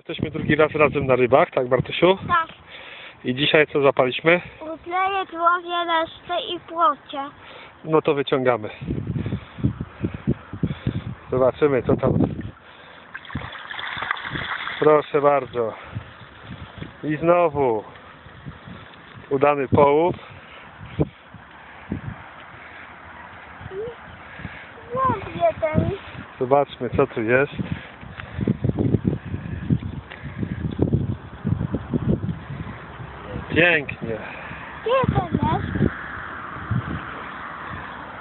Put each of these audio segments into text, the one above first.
Jesteśmy drugi raz razem na rybach, tak Bartusiu? Tak, I dzisiaj co zapaliśmy? ukleję dłowie, resztę i płocie. No to wyciągamy. Zobaczymy co tam. Proszę bardzo. I znowu udany połów. Łowię ten. Zobaczmy co tu jest. Pięknie.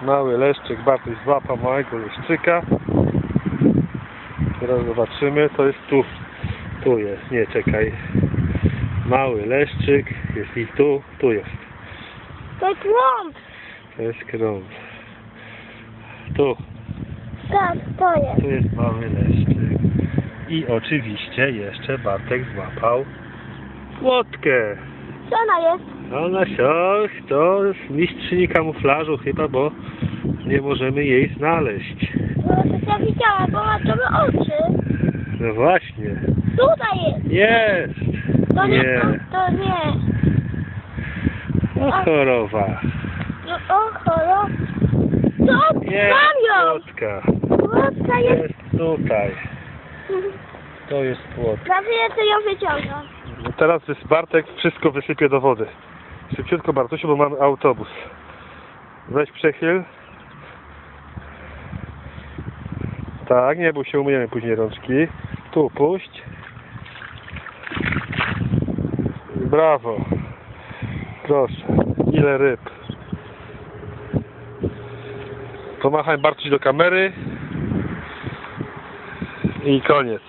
Mały leszczyk, Bartuś złapał małego leszczyka. Teraz zobaczymy, to jest tu. Tu jest, nie czekaj. Mały leszczyk, jest i tu, tu jest. To jest łąb. To jest krąg. Tu, Tak, to jest. tu jest mały leszczyk. I oczywiście jeszcze Bartek złapał łotkę. Co ona jest? Ona się, to jest mistrzyni kamuflażu chyba, bo nie możemy jej znaleźć. No to ja widziałam, bo ma czarne oczy. No właśnie. Tutaj jest. Jest! To nie. Nie. To nie. O chorowa. No, o, holo. Co? Jest Mam ją. płotka. Płotka jest. Jest tutaj. To jest płotka. Prawie to ją wyciągam. No teraz Bartek wszystko wysypie do wody. Szybciutko Bartusiu, bo mamy autobus. Weź przechyl. Tak, nie bój się, umyjemy później rączki. Tu puść. Brawo. Proszę. Ile ryb. Pomachaj Bartuś do kamery. I koniec.